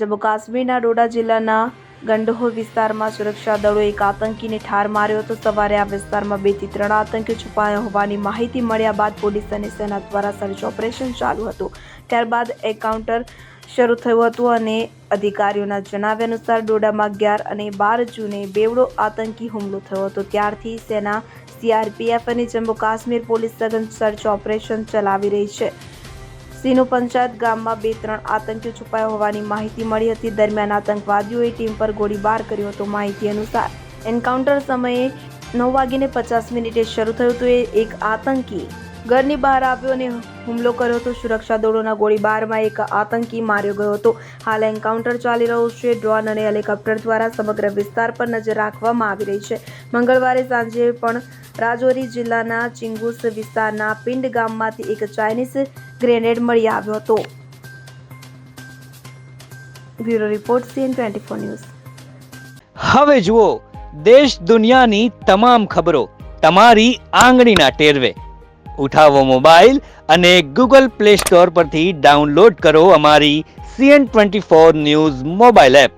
જમ્મુ કાશ્મીરના ડોડા જિલ્લાના ગંડોહ વિસ્તારમાં સુરક્ષા દળોએ એક આતંકીને ઠાર માર્યો હતો. સવારે આ વિસ્તારમાં બેથી ત્રણ આતંકીઓ છુપાયા હોવાની માહિતી મળ્યા બાદ પોલીસ અને સેના દ્વારા સર્ચ ઓપરેશન ચાલુ હતું. ત્યારબાદ એન્કાઉન્ટર શરૂ થયું હતું અને અધિકારીઓના જણાવ્યા અનુસાર ડોડામાં અગિયાર અને બાર જૂને બેવડો આતંકી હુમલો થયો હતો. ત્યારથી સેના, સીઆરપીએફ અને જમ્મુ કાશ્મીર પોલીસ સઘન સર્ચ ઓપરેશન ચલાવી રહી છે. સિનુ પંચાયત ગામમાં બે ત્રણ આતંકીઓ છુપાયા હોવાની માહિતી મળી હતી. દરમિયાન આતંકવાદીઓએ ટીમ પર ગોળીબાર કર્યો હતો. માહિતી અનુસાર, એન્કાઉન્ટર સમયે નવ વાગીને પચાસ મિનિટે શરૂ થયું હતું. એ એક આતંકી ઘરની બહાર આવ્યો અને હુમલો કર્યો હતો. સુરક્ષા દળોના ગોળીબારમાં એક આતંકી માર્યો ગયો હતો. હાલ એન્કાઉન્ટર ચાલી રહ્યું છે. ડ્રોન અને હેલિકોપ્ટર દ્વારા સમગ્ર વિસ્તાર પર નજર રાખવામાં આવી રહી છે. મંગળવારે સાંજે પણ રાજૌરી જિલ્લાના ચિંગુસ વિસ્તારના પિંડ ગામમાંથી એક ચાઇનીઝ ગ્રેનેડ મળી આવ્યો હતો. Bureau report CN twenty four news. હવે જુઓ, દેશ દુનિયાની તમામ ખબરો તમારી આંગળીના ટેરવે. ઉઠાવો મોબાઈલ અને ગૂગલ પ્લે સ્ટોર પરથી ડાઉનલોડ કરો અમારી CN twenty four news mobile app.